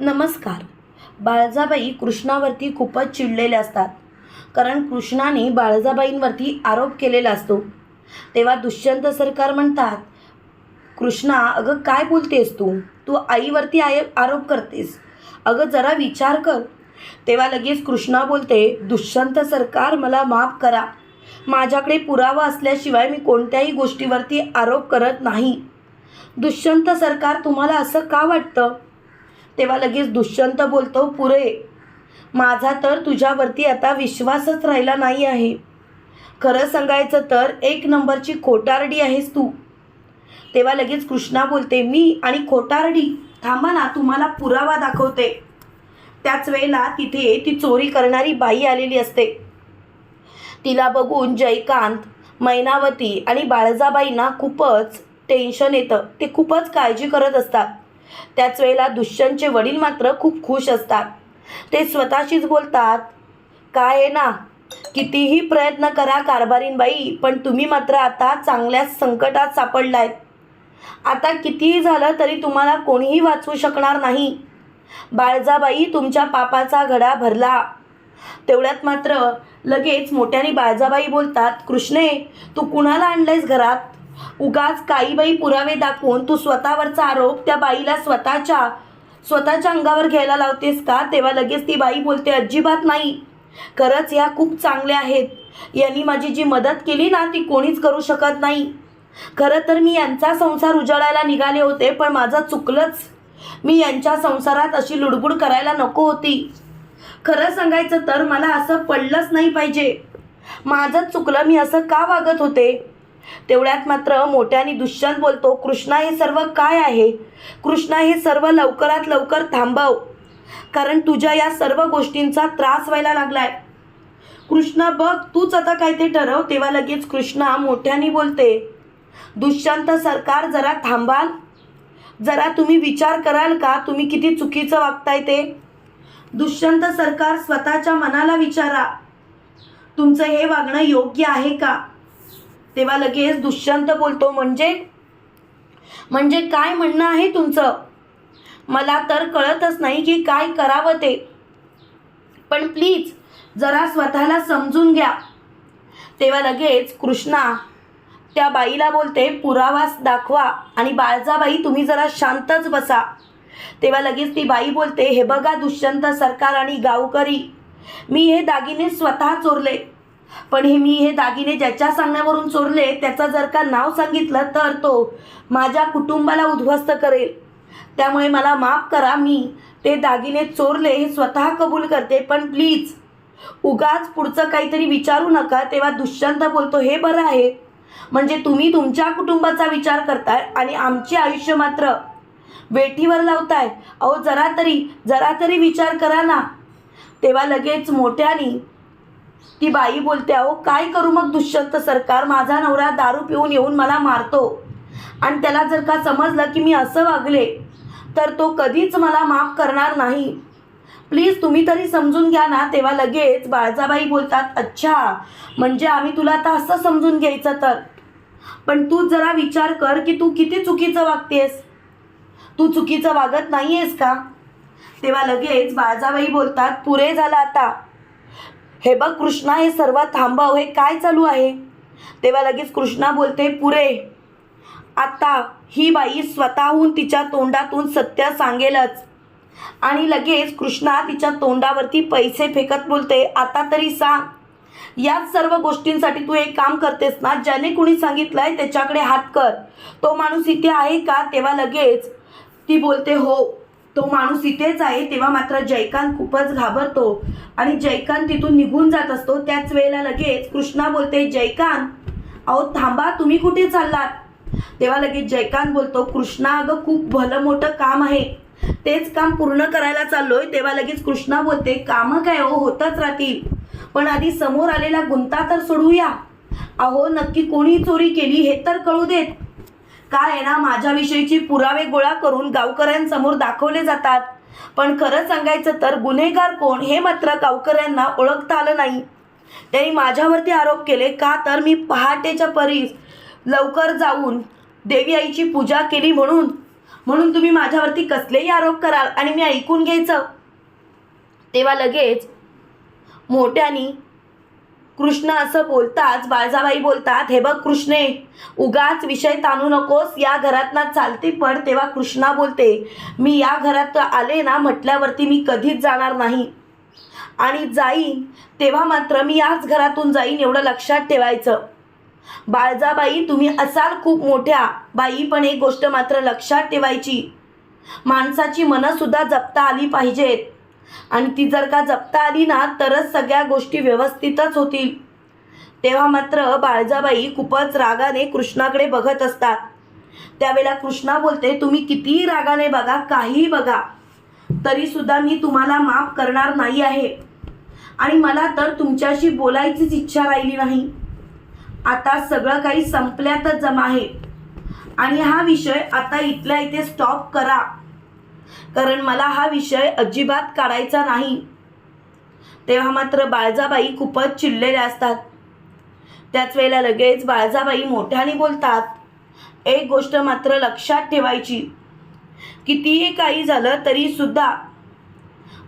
नमस्कार. बाळजाबाई कृष्णावरती खूपच चिडलेल्या असतात. कारण कृष्णाने बाळजाबाईंवरती आरोप केलेला असतो. तेव्हा दुष्यंत सरकार म्हणतात कृष्णा अगं काय बोलतेस तू? तू आईवरती आय आरोप करतेस. अगं जरा विचार कर. तेव्हा लगेच कृष्णा बोलते दुष्यंत सरकार मला माफ करा. माझ्याकडे पुरावा असल्याशिवाय मी कोणत्याही गोष्टीवरती आरोप करत नाही. दुष्यंत सरकार तुम्हाला असं का वाटतं? तेव्हा लगेच दुष्यंत बोलतो पुरे माझा तर तुझ्यावरती आता विश्वासच राहिला नाही आहे. खरं सांगायचं तर एक नंबरची खोटारडी आहेस तू. तेव्हा लगेच कृष्णा बोलते मी आणि खोटारडी? थांबा ना तुम्हाला पुरावा दाखवते. त्याच वेळेला तिथे ती चोरी करणारी बाई आलेली असते. तिला बघून जयकांत मैनावती आणि बाळजाबाईंना खूपच टेन्शन येतं. ते खूपच काळजी करत असतात. त्याच वेळेला दुष्यंतचे वडील मात्र खूप खुश असतात. ते स्वतःशीच बोलतात काय आहे ना? कितीही प्रयत्न करा कारभारीनबाई पण तुम्ही मात्र आता चांगल्याच संकटात सापडलायत. आता कितीही झालं तरी तुम्हाला कोणीही वाचवू शकणार नाही. बाळजाबाई तुमच्या पापाचा घडा भरला. तेवढ्यात मात्र लगेच मोठ्याने बाळजाबाई बोलतात कृष्णे तू कुणाला आणलंयस घरात? उगाच काही बाई पुरावे दाखवून तू स्वतःवरचा आरोप त्या बाईला स्वतःच्या स्वतःच्या अंगावर घ्यायला लावतेस का? तेव्हा लगेच ती बाई बोलते अजिबात नाही. खरंच ह्या खूप चांगल्या आहेत. यांनी माझी जी मदत केली ना ती कोणीच करू शकत नाही. खरं तर मी यांचा संसार उजाडायला निघाले होते पण माझं चुकलंच. मी यांच्या संसारात अशी लुडबुड करायला नको होती. खरं सांगायचं तर मला असं पडलंच नाही पाहिजे. माझंच चुकलं मी असं का वागत होते? तेवढ्यात मात्र मोठ्याने दुष्यंत बोलतो कृष्णा हे सर्व काय आहे? कृष्णा हे सर्व लवकरात लवकर थांबव. कारण तुझ्या या सर्व गोष्टींचा त्रास व्हायला लागलाय. कृष्णा बघ तूच आता काय ते ठरव तेव्हा लगेच कृष्णा मोठ्याने बोलते दुष्यंत सरकार जरा थांबाल. जरा तुम्ही विचार कराल का? तुम्ही किती चुकीचं वागताय ते. दुष्यंत सरकार स्वतःच्या मनाला विचारा. तुमचं हे वागणं योग्य आहे का? तेव्हा लगेच दुष्यंत बोलतो म्हणजे? म्हणजे काय म्हणणं आहे तुमचं? मला तर कळतच नाही की काय करावं ते. पण प्लीज जरा स्वतःला समजून घ्या. तेव्हा लगेच कृष्णा त्या बाईला बोलते पुरावास दाखवा आणि बाळजाबाई तुम्ही जरा शांतच बसा. तेव्हा लगेच ती बाई बोलते हे बघा दुष्यंत सरकार आणि गावकरी मी हे दागिने स्वतः चोरले. पण हे मी हे दागिने ज्याच्या सांगण्यावरून चोरले त्याचं जर का नाव सांगितलं तर तो माझ्या कुटुंबाला उद्ध्वस्त करेल. त्यामुळे मला माफ करा मी. ते दागिने चोरले हे स्वतः कबूल करते पण प्लीज उगाच पुढचं काहीतरी विचारू नका तेव्हा दुष्यंत बोलतो हे बरं आहे. म्हणजे तुम्ही तुमच्या कुटुंबाचा विचार करताय आणि आमचे आयुष्य मात्र वेठीवर लावताय. अहो जरा तरी जरा तरी विचार करा ना. तेव्हा लगेच मोठ्याने ती बाई बोलते अहो काय करू मग दुष्यंत? सरकार माझा नवरा दारू पिऊन येऊन मला मारतो. आणि त्याला जर का समजलं की मी असं वागले तर तो कधीच मला माफ करणार नाही. प्लीज तुम्ही तरी समजून घ्या ना तेव्हा लगेच बाळजाबाई बोलतात अच्छा म्हणजे आम्ही तुला आता असं समजून घ्यायचं तर? पण तू जरा विचार कर की तू किती चुकीचं वागतेस? तू चुकीचं वागत नाही आहेस का? तेव्हा लगेच बाळजाबाई बोलतात पुरे झालं आता. हे बघ कृष्णा हे सर्व थांबव. हे काय चालू आहे? तेव्हा लगेच कृष्णा बोलते पुरे आता ही बाई स्वतःहून तिच्या तोंडातून सत्य सांगेलच. आणि लगेच कृष्णा तिच्या तोंडावरती पैसे फेकत बोलते आता तरी सांग. याच सर्व गोष्टींसाठी तू एक काम करतेस ना ज्याने कुणी सांगितलंय त्याच्याकडे हात कर. तो माणूस इथे आहे का? तेव्हा लगेच ती बोलते हो तो माणूस इथेच आहे तेव्हा मात्र जयकांत खूपच घाबरतो. आणि जयकांत तिथून निघून जात असतो. त्याच वेळेला लगेच कृष्णा बोलते जयकांत अहो थांबा तुम्ही कुठे चाललात? तेव्हा लगेच जयकांत बोलतो कृष्णा अगं खूप भलं मोठं काम आहे. तेच काम पूर्ण करायला चाललोय. तेव्हा लगेच कृष्णा बोलते कामं काय हो? होतच राहतील. पण आधी समोर आलेला गुंता तर सोडूया. अहो नक्की कोणी चोरी केली हे तर कळू देत. काय आहे ना माझ्याविषयीची पुरावे गोळा करून गावकऱ्यांसमोर दाखवले जातात. पण खरं सांगायचं तर गुन्हेगार कोण हे मात्र गावकऱ्यांना ओळखता आलं नाही. त्यांनी माझ्यावरती आरोप केले का तर मी पहाटेच्या परीस लवकर जाऊन देवी आईची पूजा केली म्हणून? म्हणून तुम्ही माझ्यावरती कसलेही आरोप कराल आणि मी ऐकून घ्यायचं? तेव्हा लगेच मोठ्यानी कृष्ण असं बोलताच बाळजाबाई बोलतात हे बघ कृष्णे उगाच विषय ताणू नकोस या घरात ना चालते पण तेव्हा कृष्णा बोलते मी या घरात आले ना म्हटल्यावरती मी कधीच जाणार नाही. आणि जाईन तेव्हा मात्र मी याच घरातून जाईन एवढं लक्षात ठेवायचं. बाळजाबाई तुम्ही असाल खूप मोठ्या बाई पण एक गोष्ट मात्र लक्षात ठेवायची. माणसाची मनंसुद्धा जपता आली पाहिजेत. आणि ती जर का जपता आली ना तरच सगळ्या गोष्टी व्यवस्थितच होतील. तेव्हा मात्र बाळजाबाई खूपच रागाने कृष्णाकडे बघत असतात. त्यावेळेला कृष्णा बोलते तुम्ही कितीही रागाने बघा काहीही बघा. तरीसुद्धा मी तुम्हाला माफ करणार नाही आहे. आणि मला तर तुमच्याशी बोलायचीच इच्छा राहिली नाही. आता सगळं काही संपल्यातच जमा आहे. आणि हा विषय आता इथल्या इथे स्टॉप करा. कारण मला हा विषय अजिबात काढायचा नाही. तेव्हा मात्र बाळजाबाई खूपच चिडलेल्या असतात. त्याच वेळेला लगेच बाळजाबाई मोठ्याने बोलतात एक गोष्ट मात्र लक्षात ठेवायची. कितीही काही झालं तरी सुद्धा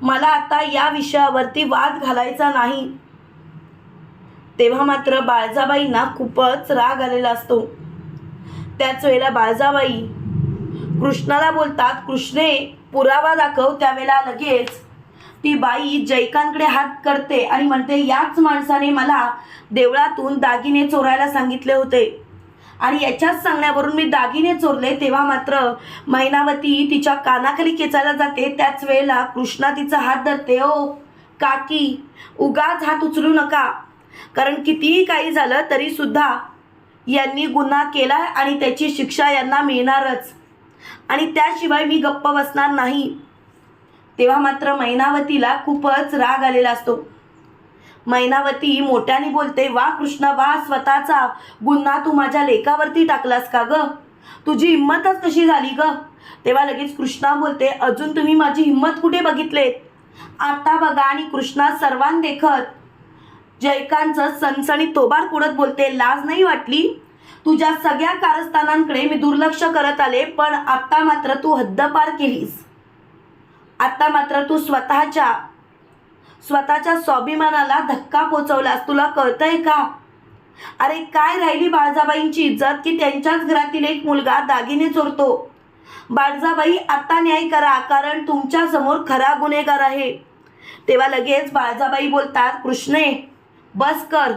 मला आता या विषयावरती वाद घालायचा नाही. तेव्हा मात्र बाळजाबाईंना खूपच राग आलेला असतो. त्याच वेळेला बाळजाबाई कृष्णाला बोलतात कृष्णे पुरावा दाखव. त्यावेळेला लगेच ती बाई जयकांकडे हात करते आणि म्हणते याच माणसाने मला देवळातून दागिने चोरायला सांगितले होते आणि याच्याच सांगण्यावरून मी दागिने चोरले. तेव्हा मात्र मैनावती तिच्या कानाखाली खेचायला जाते. त्याच वेळेला कृष्णा तिचा हात धरते ओ काकी उगाच हात उचलू नका. कारण कितीही काही झालं तरी सुद्धा यांनी गुन्हा केला आणि त्याची शिक्षा यांना मिळणारच. आणि त्याशिवाय मी गप्प बसणार नाही. तेव्हा मात्र मैनावतीला खूपच राग आलेला असतो. मैनावती मोठ्याने बोलते वा कृष्णा वा स्वतःचा गुन्हा तू माझ्या लेखावरती टाकलास का ग? तुझी हिंमतच कशी झाली ग? तेव्हा लगेच कृष्णा बोलते अजून तुम्ही माझी हिंमत कुठे बघितलेत? आता बघा आणि कृष्णा सर्वांदेखत जयकांचं सणसणी तोबार कुडत बोलते लाज नाही वाटली? तुझ्या सगळ्या कारस्थानांकडे मी दुर्लक्ष करत आले पण आत्ता मात्र तू हद्दपार केलीस. आत्ता मात्र तू स्वतःच्या स्वतःच्या स्वाभिमानाला धक्का पोचवलास. तुला कळतंय का? अरे काय राहिली बाळजाबाईंची इज्जत की त्यांच्याच घरातील एक मुलगा दागिने चोरतो? बाळजाबाई आता न्याय करा कारण तुमच्यासमोर खरा गुन्हेगार आहे. तेव्हा लगेच बाळजाबाई बोलतात कृष्णे बस कर.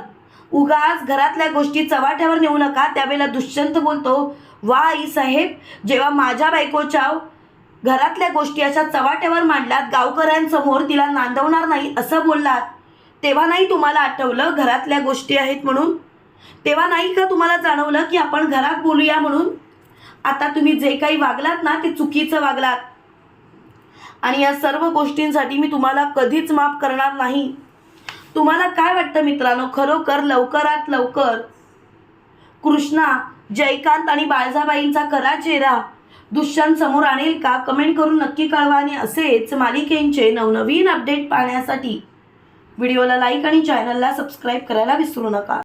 उगाच घरातल्या गोष्टी चव्हाट्यावर नेऊ नका त्यावेळेला दुष्यंत बोलतो वा आई साहेब जेव्हा माझ्या बायकोच्या घरातल्या गोष्टी अशा चव्हाट्यावर मांडलात गावकऱ्यांसमोर तिला नांदवणार नाही असं बोललात तेव्हा नाही तुम्हाला आठवलं घरातल्या गोष्टी आहेत म्हणून? तेव्हा नाही का तुम्हाला जाणवलं की आपण घरात बोलूया म्हणून? आता तुम्ही जे काही वागलात ना ते चुकीचं वागलात. आणि या सर्व गोष्टींसाठी मी तुम्हाला कधीच माफ करणार नाही. तुम्हाला काय वाटतं मित्रांनो? खरोखर लवकरात लवकर कृष्णा जयकांत आणि बाळजाबाईंचा खरा चेहरा दुष्यंत समोर आणेल का? कमेंट करून नक्की कळवा. आणि असेच मालिकेंचे नवनवीन अपडेट पाहण्यासाठी व्हिडिओला लाईक आणि चॅनलला सबस्क्राईब करायला विसरू नका.